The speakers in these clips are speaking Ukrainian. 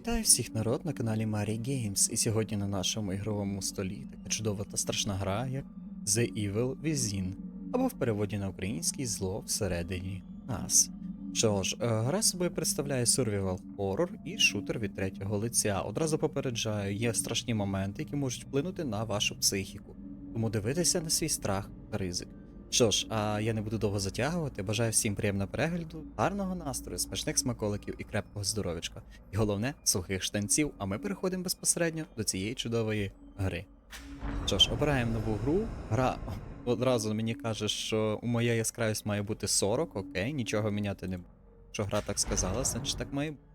Вітаю всіх народ на каналі Mari Games, і сьогодні на нашому ігровому столі така чудова та страшна гра, як The Evil Within, або в переводі на український зло всередині нас. Що ж, е, гра собою представляє survival horror і шутер від третього лиця. Одразу попереджаю, є страшні моменти, які можуть вплинути на вашу психіку. Тому дивитися на свій страх та ризик. Що ж, а я не буду довго затягувати. Бажаю всім приємного перегляду, гарного настрою, смачних смаколиків і крепкого здоров'ячка. І головне, сухих штанців, а ми переходимо безпосередньо до цієї чудової гри. Що ж, обираємо нову гру. Гра одразу мені каже, що у моя яскравість має бути 40, окей, нічого міняти не буду. Що гра так сказала, значить так має бути.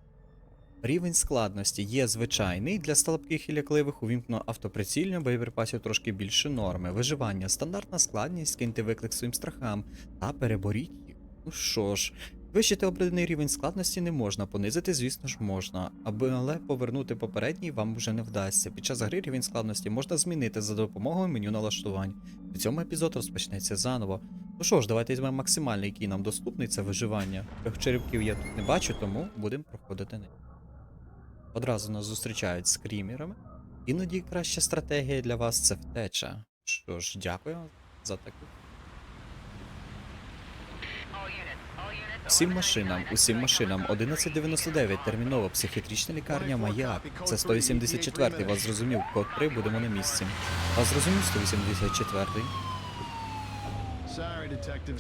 Рівень складності є звичайний для слабких і лякливих, увімкнено автоприцільно, боєприпасів трошки більше норми. Виживання, стандартна складність, киньте виклик своїм страхам та переборіть їх. Ну що ж, вищити обраний рівень складності не можна, понизити, звісно ж, можна, аби але повернути попередній вам вже не вдасться. Під час гри рівень складності можна змінити за допомогою меню налаштувань. У цьому епізод розпочнеться заново. Ну що ж, давайте візьмемо максимальний, який нам доступний, це виживання. Трьох черепків я тут не бачу, тому будемо проходити не. Одразу нас зустрічають з крімерами. Іноді краща стратегія для вас це втеча. Що ж, дякую за таку. Всім машинам, усім машинам 1199 терміново психіатрична лікарня Маяк. Це 184-й, вас зрозумів, котрий будемо на місці. Вас зрозумів 184-й?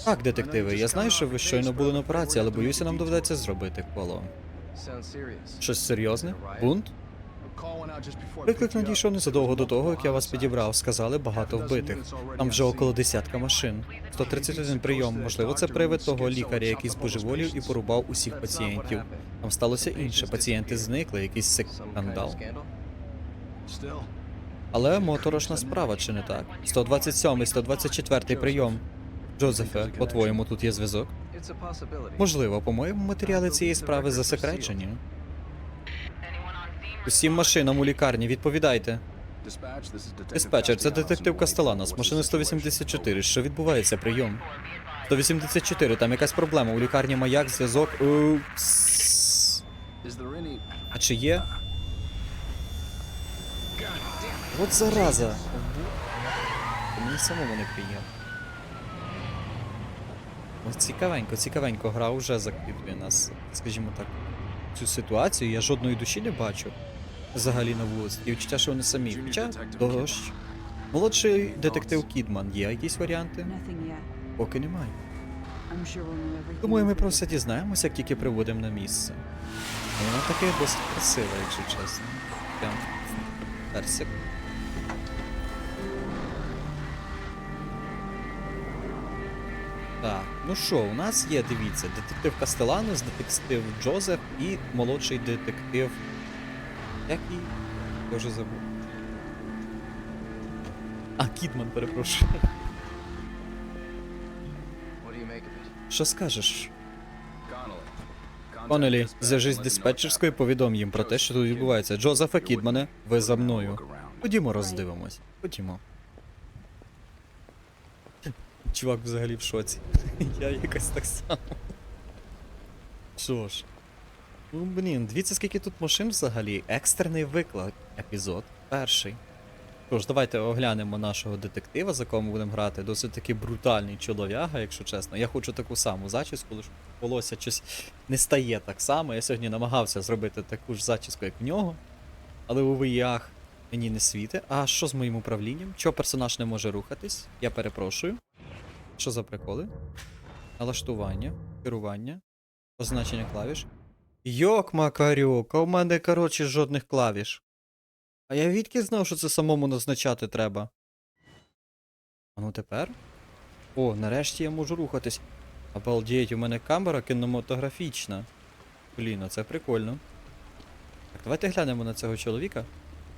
Так, детективи, я знаю, що ви щойно були на операції, але боюся, нам доведеться зробити коло. Щось серйозне? Бунт? Виклик надійшов незадовго до того, як я вас підібрав. Сказали багато вбитих. Там вже около десятка машин. 131 прийом. Можливо, це привид того лікаря, який збожеволів і порубав усіх пацієнтів. Там сталося інше. Пацієнти зникли, якийсь скандал. Але моторошна справа, чи не так? 127, 124 прийом. Джозефе, по-твоєму, тут є зв'язок? Можливо, по-моєму, матеріали цієї справи засекречені. Усім машинам у лікарні, відповідайте. Диспетчер, це детектив Кастеланос, машина 184. Що відбувається? Прийом. 184, там якась проблема. У лікарні маяк, зв'язок. А чи є? От зараза. Мені самому не приємно. Ось цікавенько, цікавенько, гра вже закріплює нас, скажімо так, цю ситуацію. Я жодної душі не бачу взагалі на вулиці. І відчуття, що вони самі. Хоча дощ. Молодший детектив Кідман, є якісь варіанти? Поки немає. Думаю, ми as we про все дізнаємося, як тільки прибудемо на місце. Вона таке досить красива, якщо чесно. Прям персик. Ну що, у нас є, дивіться, детектив Кастеланос, детектив Джозеф і молодший детектив. Як і. Я вже забув. А, Кітман, перепрошую. Що скажеш? Конелі, зв'яжись з диспетчерською, повідом їм про те, що тут відбувається. Джозефа Кідмане, ви за мною. Ходімо роздивимось. Ходімо. Чувак взагалі в шоці. Я якось так само. Що ж. Ну, блін, дивіться, скільки тут машин взагалі. Екстрений виклик. Епізод перший. Що ж, давайте оглянемо нашого детектива, за кого ми будемо грати. Досить таки брутальний чолов'яга, якщо чесно. Я хочу таку саму зачіску, лише волосся щось не стає так само. Я сьогодні намагався зробити таку ж зачіску, як в нього. Але у виях мені не світи. А що з моїм управлінням? Чого персонаж не може рухатись? Я перепрошую. Що за приколи? Налаштування, керування, позначення клавіш. Йок, Макарюк, а у мене, коротше, жодних клавіш. А я відки знав, що це самому назначати треба. А ну тепер? О, нарешті я можу рухатись. Обалдеть, у мене камера кінематографічна. Блін, а це прикольно. Так, давайте глянемо на цього чоловіка.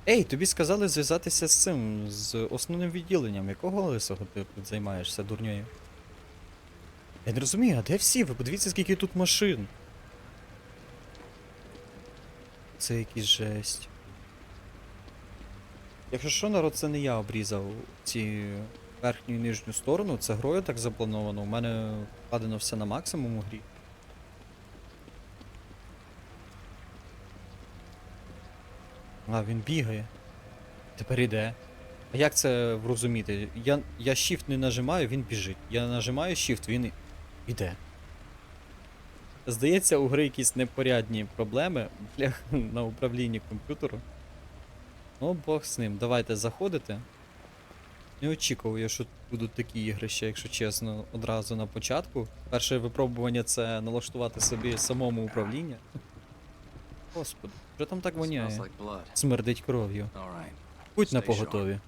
Ей, тобі сказали зв'язатися з цим, з основним відділенням. Якого лисого ти займаєшся, дурньою? Я не розумію, а де всі? Ви подивіться, скільки тут машин. Це якийсь жесть. Якщо що, народ, це не я обрізав ці верхню і нижню сторону, це грою так заплановано. У мене вкладено все на максимум у грі. А, він бігає. Тепер іде. А як це врозуміти? Я, я shift не нажимаю, він біжить. Я нажимаю shift, він іде. Здається, у гри якісь непорядні проблеми бля, на управлінні комп'ютеру. Ну, Бог з ним. Давайте заходити. Не очікував я, що будуть такі ігри ще, якщо чесно, одразу на початку. Перше випробування це налаштувати собі самому управління. Господи, що там так воняє? Смердить кров'ю. Будь на поготові.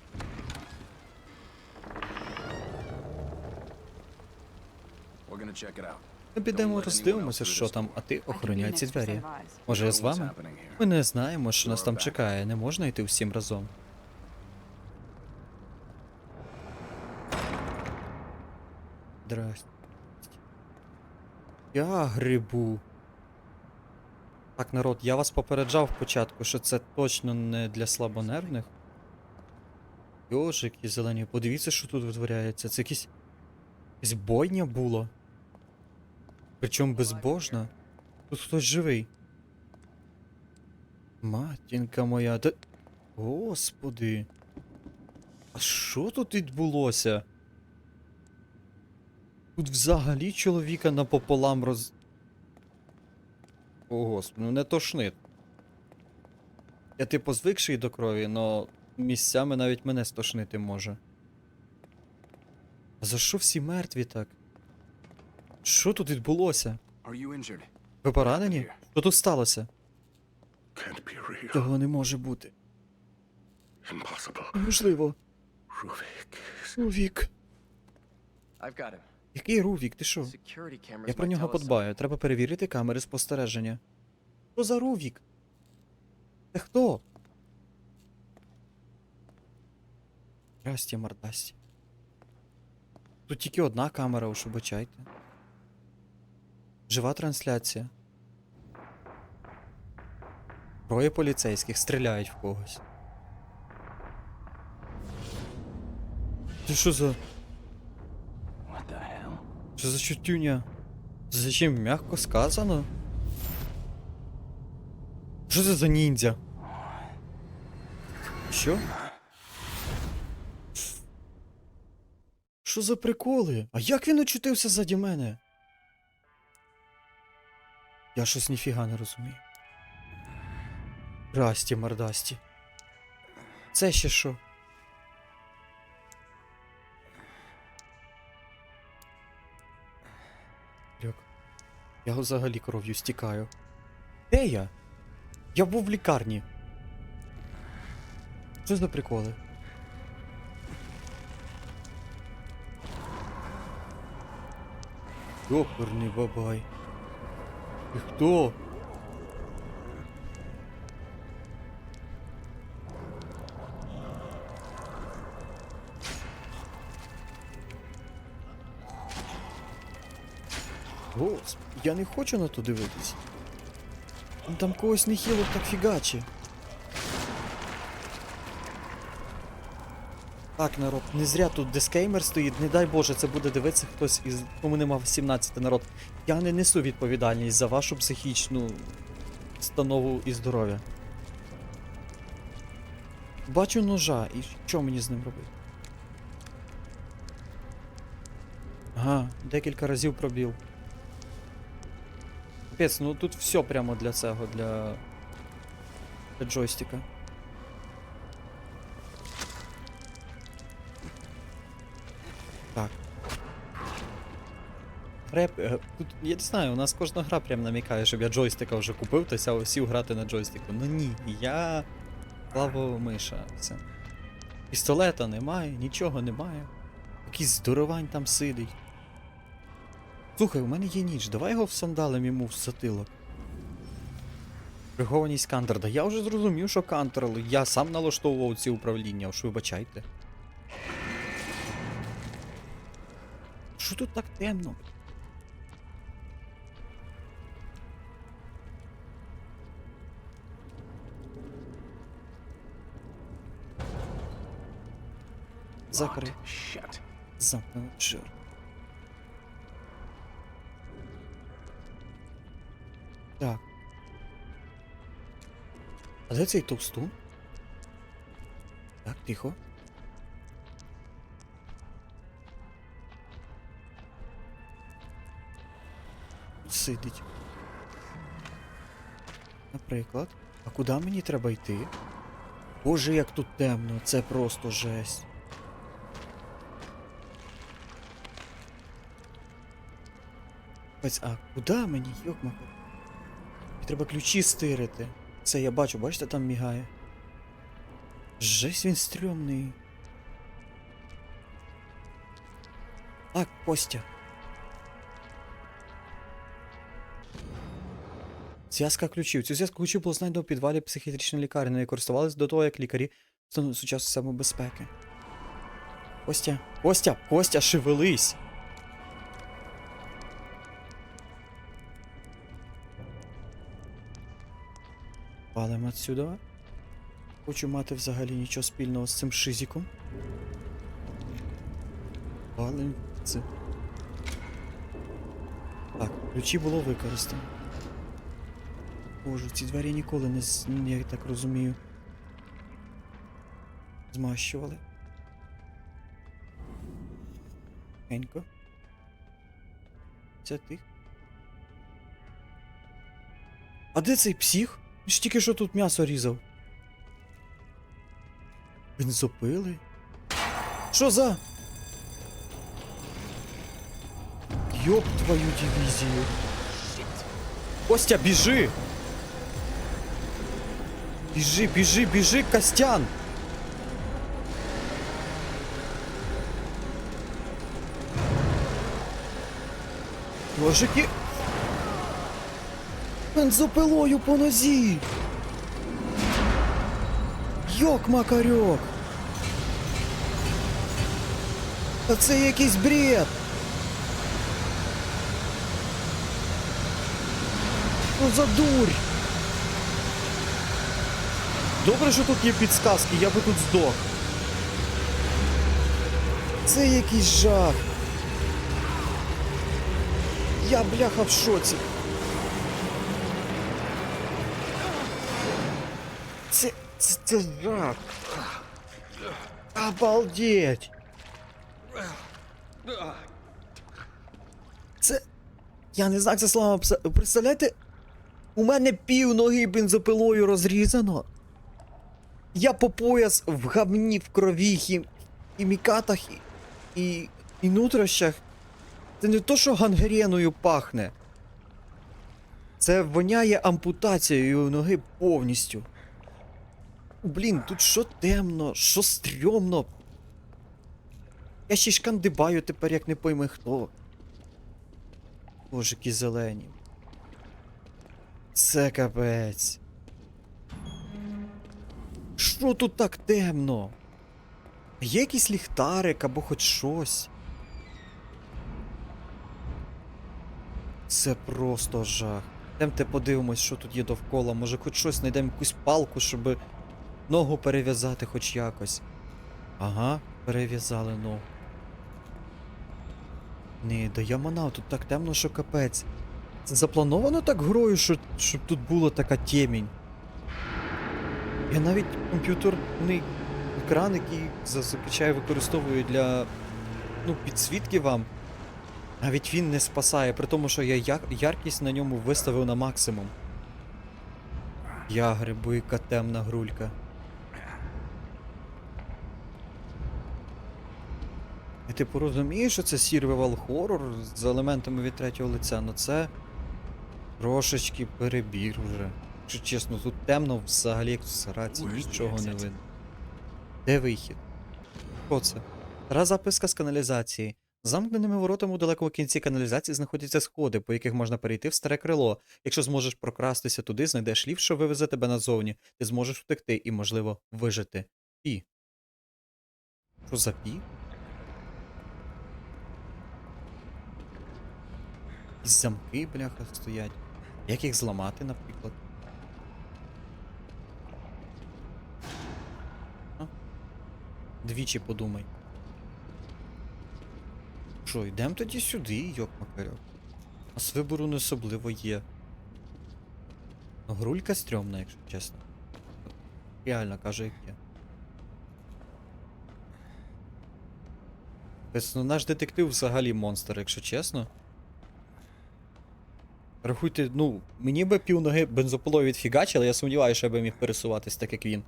Ми підемо роздивимося, що там, а ти охороняй ці двері. Може, я з вами? Ми не знаємо, що нас там чекає, не можна йти всім разом. Здрасте. Я грибу. Так, народ, я вас попереджав спочатку, що це точно не для слабонервних. Йожики зелені, подивіться, що тут витворяється. Це якісь. Якась бойня було. Причому безбожна. Тут хтось живий. Матінка моя, та. Господи. А що тут відбулося? Тут взагалі чоловіка напополам роз. О, господи, ну не тошнит. Я типу звикший до крові, но місцями навіть мене стошнити може. А за що всі мертві так? Що тут відбулося? Ви поранені? Що тут сталося? Цього не може бути. Неможливо. Ruvik. Рувік. I've got him. Який Рувік? Ти що? Я про нього подбаю. Треба перевірити камери спостереження. Що за Рувік? Це хто? Здрасте, мордасті. Тут тільки одна камера, уж вибачайте. Жива трансляція. Троє поліцейських стріляють в когось. Ти що за. Що за чутюня? Зачем м'яко сказано? Що це за ніндзя? Що? Що за приколи? А як він очутився ззаді мене? Я щось ніфіга не розумію. Расті, мордасті. Це ще що? Я взагалі кров'ю стікаю. Де я? Я був в лікарні. Що за приколи? Ёперний бабай. Ти хто? Я не хочу на то дивитись. Там когось нехило так фігачі. Так, народ, не зря тут дискеймер стоїть, не дай Боже, це буде дивитися хтось із кому нема 18 народ. Я не несу відповідальність за вашу психічну станову і здоров'я. Бачу ножа, і що мені з ним робити? Ага, декілька разів пробіл. Капець, ну тут все прямо для цього, для. для джойстика. Так. Реп. е, Тут, я не знаю, у нас кожна гра прям намікає, щоб я джойстика вже купив, то ся сів грати на джойстику. Ну ні, я. Клавова миша. Все. Пістолета немає, нічого немає. Якийсь здоровань там сидить. Слухай, у мене є ніч, давай його всандалим йому в затилок. Прихованість Кантер. я вже зрозумів, що Кантер, я сам налаштовував ці управління, уж вибачайте. Що тут так темно? Закрий. Shit. Замкнув жир. Так. А де цей товстун? Так, тихо. Сидить. Наприклад. А куди мені треба йти? Боже, як тут темно, це просто жесть. А куди мені, йокмака? Треба ключі стирити. Це я бачу, бачите, там мігає. Жесть він стрьомний. А, Костя. Зв'язка ключів. Цю зв'язку ключів було знайдено у підвалі психіатричної лікарні, нею користувалися до того, як лікарі встановили сучасну систему безпеки. Костя, Костя, Костя, шевелись! Валим отсюда. Хочу мати взагалі нічого спільного з цим шизіком. Валим це. Так, ключі було використано. Боже, ці двері ніколи не я так розумію. Змащували. Тихенько. Це ти. А де цей псих? Ж тільки що тут м'ясо різав. Бензопили? Що за? Йоп твою дивізію. Костя, біжи! Біжи, біжи, біжи, Костян! Ножики. Бензопилою по нозі. Йок макарьок. Та це якийсь бред. Що за дурь? Добре, що тут є підсказки, я би тут здох. Це якийсь жах. Я бляха в шоці. Це, жах. Обалдеть. Це. Я не знаю, це слава. Представляєте? У мене пів ноги бензопилою розрізано. Я по пояс в гавні, в крові, хім... хімікатах і, і, і нутрощах. Це не то, що гангреною пахне. Це воняє ампутацією ноги повністю. Блін, тут що темно, що стрьомно. Я ще й шкандибаю тепер, як не пойми хто. Божики зелені. Це капець. Що тут так темно? Є якийсь ліхтарик або хоч щось. Це просто жах. Йдемте подивимось, що тут є довкола. Може хоч щось знайдемо якусь палку, щоб ногу перев'язати хоч якось. Ага, перев'язали ногу. Ні, да я манав, тут так темно, що капець. Це заплановано так грою, що, щоб тут була така темінь. Я навіть комп'ютерний екран, який зазвичай використовую для ну, підсвітки вам. Навіть він не спасає, при тому, що я яркість на ньому виставив на максимум. Я грибу, яка темна грулька. І типу розумієш, що це survival хоррор з елементами від третього лиця, ну це трошечки перебір вже. Якщо чесно, тут темно взагалі як в сараці, нічого не видно. Де вихід? Що це? Стара записка з каналізації. Замкненими воротами у далекому кінці каналізації знаходяться сходи, по яких можна перейти в старе крило. Якщо зможеш прокрастися туди, знайдеш ліфт, що вивезе тебе назовні, ти зможеш втекти і, можливо, вижити. Пі. Що за пі? Якісь замки, бляха, стоять. Як їх зламати, наприклад? А? Двічі подумай. Що, йдемо тоді сюди, йоп макарьок. У нас вибору не особливо є. Грулька стрьомна, якщо чесно. Реально кажу, як є. Тобто, ну, наш детектив взагалі монстр, якщо чесно. Рахуйте, ну, мені би півноги бензопилою відфігачили, я сумніваюся, що я би міг пересуватись так, як він.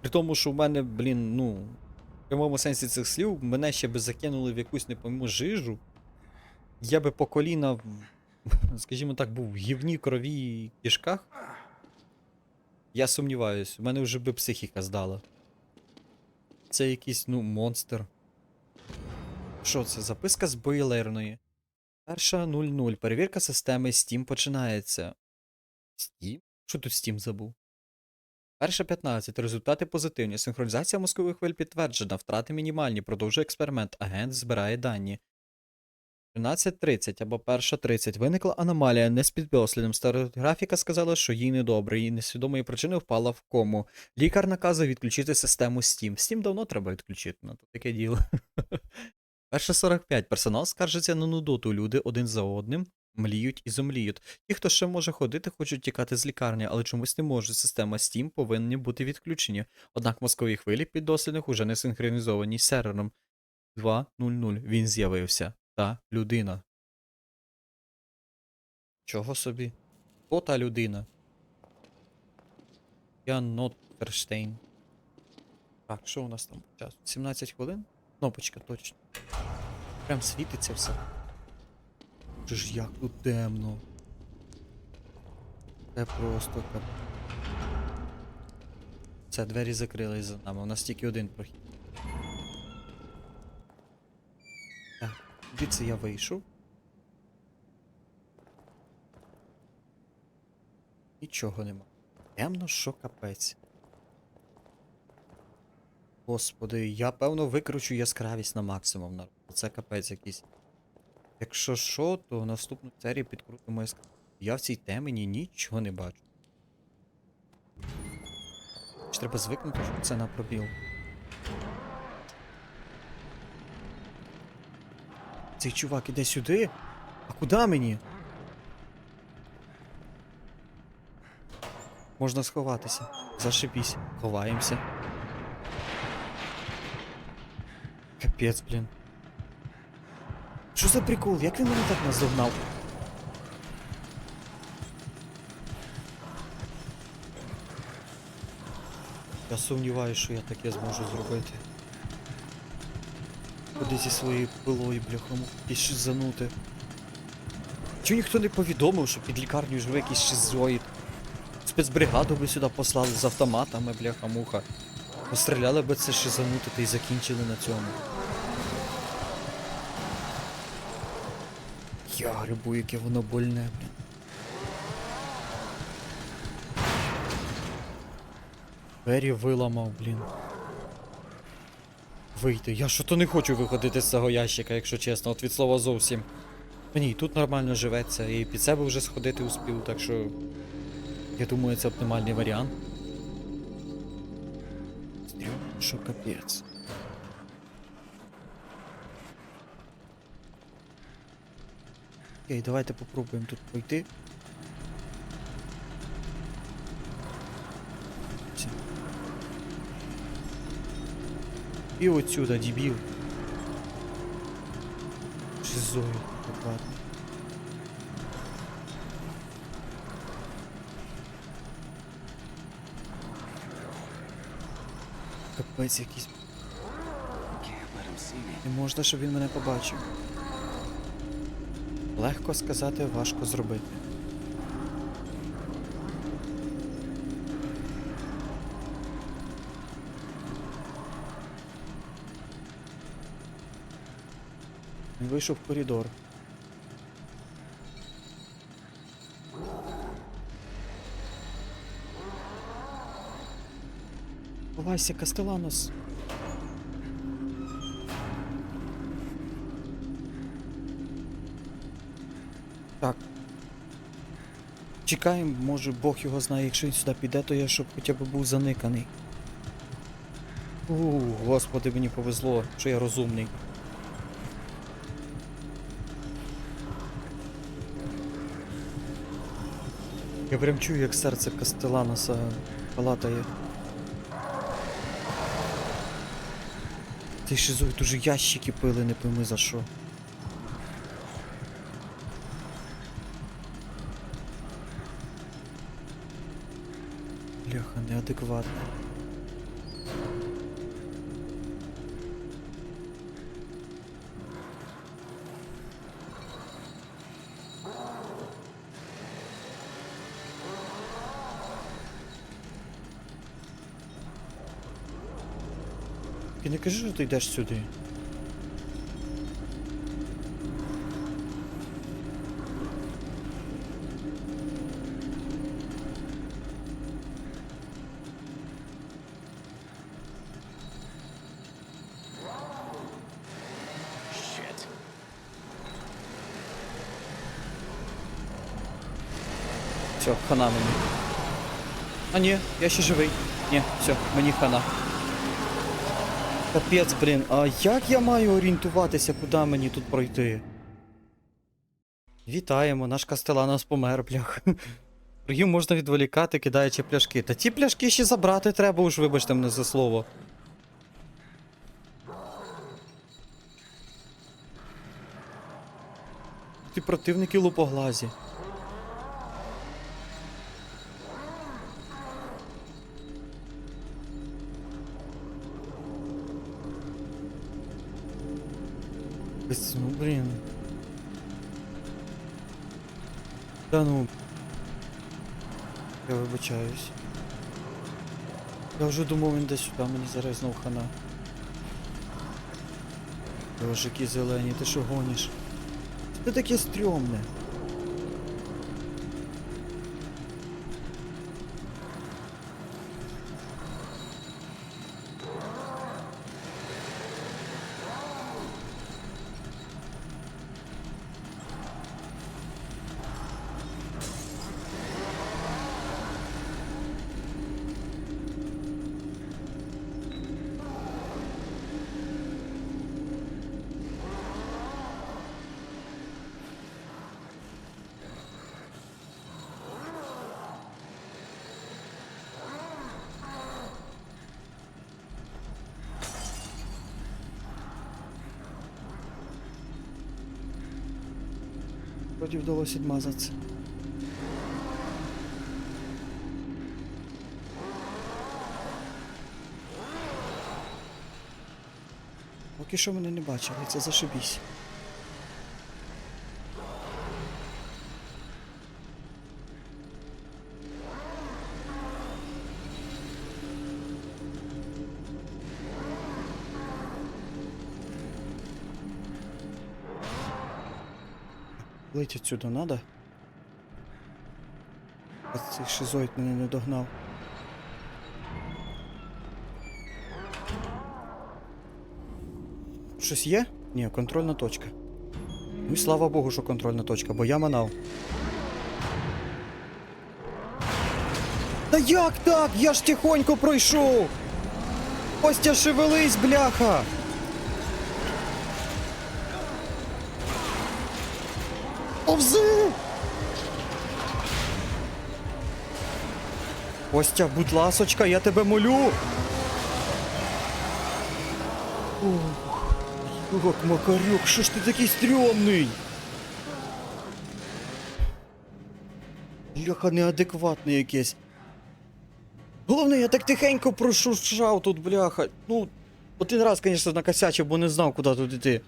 При тому, що в мене, блін, ну. В прямому сенсі цих слів, мене ще би закинули в якусь не жижу. Я би по коліна, скажімо так, був в гівні крові і кишках. Я сумніваюсь, у мене вже би психіка здала. Це якийсь, ну, монстр. Що це? Записка з бойлерної. Перша 00. Перевірка системи Steam починається. Steam? Що тут Steam забув? Перша 15. Результати позитивні. Синхронізація мозкових хвиль підтверджена. Втрати мінімальні. Продовжує експеримент. Агент збирає дані. 13.30 або перша 30. Виникла аномалія не з піддослідом. Стереографіка сказала, що їй недобре, і несвідомої причини впала в кому. Лікар наказує відключити систему Steam. Steam давно треба відключити, ну то таке діло. Перша 45. Персонал скаржиться на нудоту. Люди один за одним мліють і зомліють. Ті, хто ще може ходити, хочуть тікати з лікарні, але чомусь не можуть. Система Steam повинні бути відключені. Однак мозкові хвилі піддослідних уже не синхронізовані з сервером. 2.00. Він з'явився. Та людина. Чого собі? Хто та людина? Ян Ноттерштейн. Так, що у нас там по часу? 17 хвилин? Кнопочка, точно. Прям світиться все. Боже ж як тут темно. Це просто кап. Це двері закрились за нами. У нас тільки один прохід. Так, звідси я вийшов. Нічого нема. Темно, що капець. Господи, я певно викручу яскравість на максимум. Це капець якийсь. Якщо що, то наступну серію підкрутимо яскравість. Я в цій темені нічого не бачу. Чи треба звикнути, що це на пробіл. Цей чувак іде сюди? А куди мені? Можна сховатися. Зашибісь. Ховаємося. Капець, блін. Що за прикол? Як він мене так наздогнав? Я сумніваюся, що я таке зможу зробити. Куди зі своєю пилою, бляхом, якийсь шизанути. Чого ніхто не повідомив, що під лікарнею живе якийсь шизоїд? Спецбригаду би сюди послали з автоматами, бляха-муха. Постріляли би це шизанути та й закінчили на цьому. Я грибу, яке воно больне, блін. Двері виламав, блін. Вийти. Я що то не хочу виходити з цього ящика, якщо чесно, от від слова зовсім. Ні, тут нормально живеться, і під себе вже сходити успів, так що. Я думаю, це оптимальний варіант. Стрьомно, що капець. Окей, давайте попробуємо тут пройти. І отсюда, дебіл. Шизою, аккуратно. Капець якийсь. Не можна, щоб він мене побачив. Легко сказати, важко зробити. Вийшов в коридор. Ховайся, Кастеланос. Чекаємо, може Бог його знає, якщо він сюди піде, то я щоб хоча б був заниканий. У, господи, мені повезло, що я розумний. Я прям чую, як серце Кастеланоса палатає. Ти шизоїд уже ящики пили, не пойми за що. Неадекватно. Не кажи, що ти йдеш сюди. Хана мені. А ні, я ще живий. Ні, все, мені хана. Капець, блін, а як я маю орієнтуватися, куди мені тут пройти? Вітаємо, наш Кастеланос помер, блях. Ворогів можна відволікати, кидаючи пляшки. Та ті пляшки ще забрати треба, уж вибачте мене за слово. Ти противники лупоглазі. Ну, блин. Да ну. Я вибачаюсь. Я вже думав, він десь сюди мені зараз знов хана. Божики зелені, ти що гониш? Ти таке стрьомне. Вроді вдалося відмазатися. Поки що мене не бачили, це зашибісь. Леть отсюда надо. Цей шизоїд мене не догнав. Щось є? Ні, контрольна точка. Ну і слава Богу, що контрольна точка, бо я манав. Та як так? Я ж тихонько пройшов! Костя, шевелись, бляха! Повзи! Костя, будь ласочка, я тебе молю. Ох, Макарюк, що ж ти такий стрьомний? Бляха, неадекватний якийсь. Головне, я так тихенько прошуршав тут, бляха. Ну, один раз, звісно, накосячив, бо не знав, куди тут іти.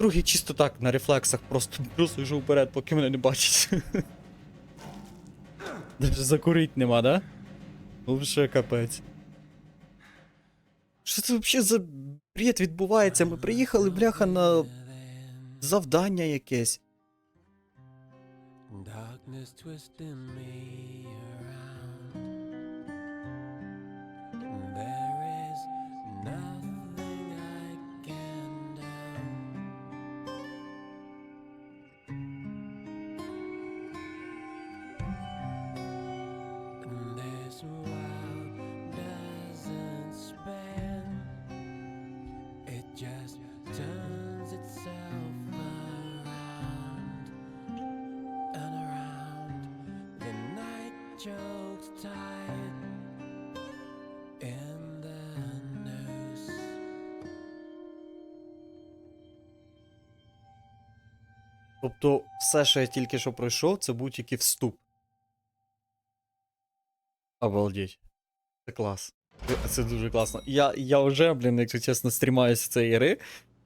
Другий чисто так, на рефлексах, просто просто йшов вперед, поки мене не бачить. Даже закурить нема, да? Вообще капець. Що це взагалі за бред відбувається? Ми приїхали, бляха, на завдання якесь. Darkness twisting me around. Тобто, все, що я тільки що пройшов, це тільки вступ. Обалдеть. Це клас. Це, дуже класно. Я, я вже, блін, якщо чесно, стрімаюся цієї гри,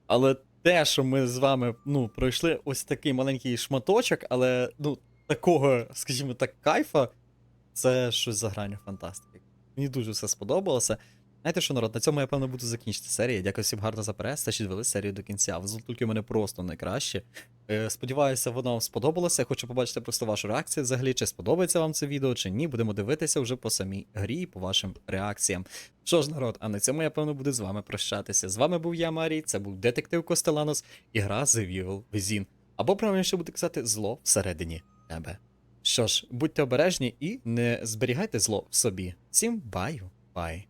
але те, що ми з вами ну, пройшли ось такий маленький шматочок, але ну, такого, скажімо так, кайфа, це щось за гранню фантастики. Мені дуже все сподобалося. Знаєте що, народ, на цьому я певно буду закінчити серію. Дякую всім гарно за перегляд, що дивилися серію до кінця. Звуки у мене просто найкраще. Е, сподіваюся, воно вам сподобалося. Хочу побачити просто вашу реакцію взагалі, чи сподобається вам це відео, чи ні. Будемо дивитися вже по самій грі і по вашим реакціям. Що ж, народ, а на цьому я певно буду з вами прощатися. З вами був я, Марій, це був детектив Костеланос і гра The Evil Within. Або правильніше буде казати зло всередині тебе. Що ж, будьте обережні і не зберігайте зло в собі. Всім баю, бай.